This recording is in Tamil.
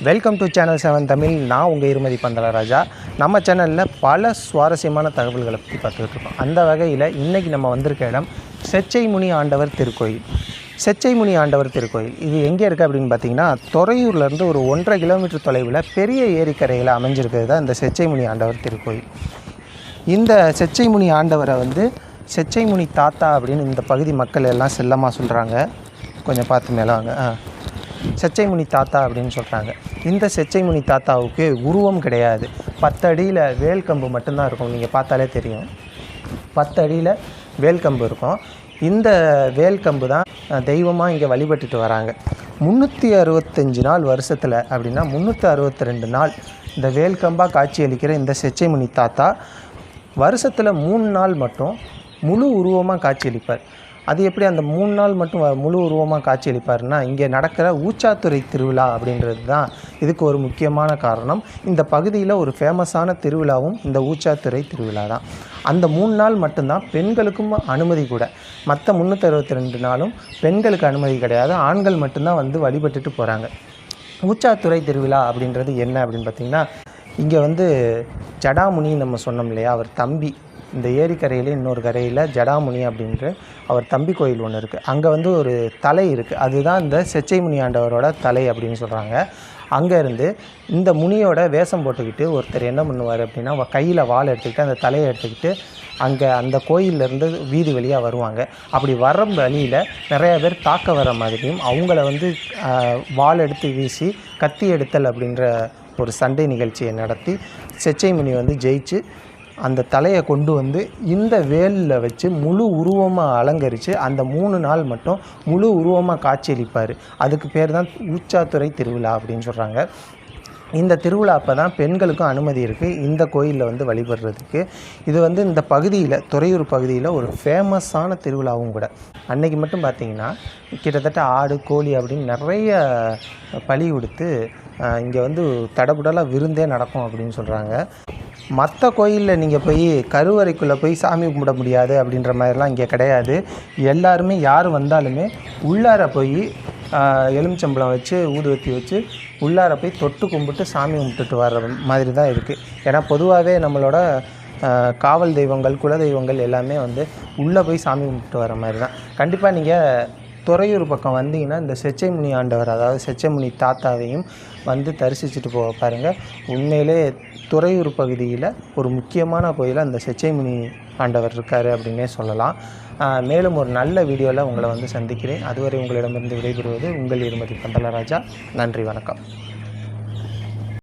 Welcome to channel seven Tamil நான் உங்கள் இருமதி பந்தலராஜா நம்ம சேனலில் பல சுவாரஸ்யமான தகவல்களை பற்றி பார்த்துக்கிட்டு இருக்கோம். அந்த வகையில் இன்றைக்கி நம்ம வந்திருக்க இடம் செச்சைமுனி ஆண்டவர் திருக்கோயில். செச்சைமுனி ஆண்டவர் திருக்கோயில். இது எங்கே இருக்குது அப்படின்னு பார்த்தீங்கன்னா துறையூர்லேருந்து ஒரு ஒன்றரை கிலோமீட்டர் தொலைவில் பெரிய ஏரிக்கரையில் அமைஞ்சிருக்கிறது தான் இந்த செச்சைமுனி ஆண்டவர் திருக்கோயில். இந்த செச்சைமுனி ஆண்டவரை வந்து செச்சைமுனி தாத்தா அப்படின்னு இந்த பகுதி மக்கள் எல்லாம் செல்லமாக சொல்கிறாங்க கொஞ்சம் பார்த்து மேலே வாங்க. ஆ. செச்சைமுனி தாத்தா அப்படின்னு சொல்கிறாங்க இந்த செச்சைமுனி தாத்தாவுக்கு உருவம் கிடையாது. பத்து அடியில் வேல்கம்பு மட்டும்தான் இருக்கும். நீங்கள் பார்த்தாலே தெரியும். பத்து அடியில் வேல்கம்பு இருக்கும். இந்த வேல்கம்பு தான் தெய்வமாக இங்கே வழிபட்டுட்டு வராங்க. முந்நூற்றி அறுபத்தஞ்சு நாள் வருஷத்தில் அப்படின்னா முந்நூற்றி அறுபத்தி ரெண்டு நாள் இந்த வேல்கம்பாக காட்சியளிக்கிற இந்த செச்சைமுனி தாத்தா வருஷத்தில் மூணு நாள் மட்டும் முழு உருவமாக காட்சியளிப்பார். அது எப்படி அந்த மூணு நாள் மட்டும் முழு உருவமாக காட்சியளிப்பார்னா இங்கே நடக்கிற ஊச்சாத்துறை திருவிழா அப்படின்றது தான் இதுக்கு ஒரு முக்கியமான காரணம். இந்த பகுதியில் ஒரு ஃபேமஸான திருவிழாவும் இந்த ஊச்சாத்துறை திருவிழா தான். அந்த மூணு நாள் மட்டும்தான் பெண்களுக்கும் அனுமதி கூட. மற்ற முந்நூற்றி அறுபத்தி ரெண்டு நாளும் பெண்களுக்கு அனுமதி கிடையாது. ஆண்கள் மட்டும்தான் வந்து வழிபட்டுட்டு போகிறாங்க ஊச்சாத்துறை திருவிழா அப்படின்றது என்ன அப்படின்னு பார்த்தீங்கன்னா இங்கே வந்து ஜடாமுனி நம்ம சொன்னோம் இல்லையா? அவர் தம்பி. இந்த ஏரிக்கரையில் இன்னொரு கரையில் ஜடாமுனி அப்படின்ற அவர் தம்பி கோயில் ஒன்று இருக்குது அங்கே வந்து ஒரு தலை இருக்குது அதுதான் இந்த செச்சை முனி ஆண்டவரோட தலை அப்படின்னு சொல்கிறாங்க அங்கேருந்து இந்த முனியோட வேஷம் போட்டுக்கிட்டு ஒருத்தர் என்ன பண்ணுவார் அப்படின்னா கையில் வாழை எடுத்துக்கிட்டு அந்த தலையை எடுத்துக்கிட்டு அங்கே அந்த கோயிலேருந்து வீதி வழியாக வருவாங்க. அப்படி வர வழியில் நிறையா பேர் தாக்க வர மாதிரியும் அவங்கள வந்து ஆஹ், வாள் எடுத்து வீசி கத்தி எடுத்தல் அப்படின்ற ஒரு சண்டை நிகழ்ச்சியை நடத்தி செச்சைமணி வந்து ஜெயிச்சு அந்த தலையை கொண்டு வந்து இந்த வேலில் வச்சு முழு உருவமாக அலங்கரித்து அந்த மூணு நாள் மட்டும் முழு உருவமாக காட்சியளிப்பார். அதுக்கு பேர் தான் ஊச்சாத்துறை திருவிழா அப்படின்னு சொல்கிறாங்க இந்த திருவிழா அப்போ தான் பெண்களுக்கும் அனுமதி இருக்குது இந்த கோயிலில் வந்து வழிபடுறதுக்கு. இது வந்து இந்த பகுதியில் துறையூர் பகுதியில் ஒரு ஃபேமஸான திருவிழாவும் கூட. அன்னைக்கு மட்டும் பார்த்தீங்கன்னா கிட்டத்தட்ட ஆடு கோழி அப்படின்னு நிறைய பலி கொடுத்து இங்கே வந்து தடபுடலாக விருந்தே நடக்கும் அப்படின்னு சொல்கிறாங்க மற்ற கோயிலில் நீங்கள் போய் கருவறைக்குள்ளே போய் சாமி கும்பிட முடியாது அப்படின்ற மாதிரிலாம் இங்கே கிடையாது. எல்லாருமே யார் வந்தாலுமே உள்ளார போய் எலுமிச்சம்பழம் வச்சு ஊதுவத்தி வச்சு உள்ளார போய் தொட்டு கும்பிட்டு சாமி கும்பிட்டுட்டு வர்ற மாதிரி தான் இருக்குது ஏன்னா பொதுவாகவே நம்மளோட காவல் தெய்வங்கள் குல தெய்வங்கள் எல்லாமே வந்து உள்ளே போய் சாமி கும்பிட்டு வர மாதிரி தான். கண்டிப்பாக நீங்கள் துறையூர் பக்கம் வந்தீங்கன்னா இந்த செச்சைமுனி ஆண்டவர் அதாவது செச்சைமுனி தாத்தாவையும் வந்து தரிசிச்சுட்டு போக பாருங்கள் உண்மையிலே துறையூர் பகுதியில் ஒரு முக்கியமான கோயிலாக அந்த செச்சைமுனி ஆண்டவர் இருக்கார் அப்படின்னே சொல்லலாம். மேலும் ஒரு நல்ல வீடியோவில் உங்களை வந்து சந்திக்கிறேன். அதுவரை உங்களிடமிருந்து விடைபெறுவது உங்கள் இருமதி பந்தலராஜா நன்றி வணக்கம்.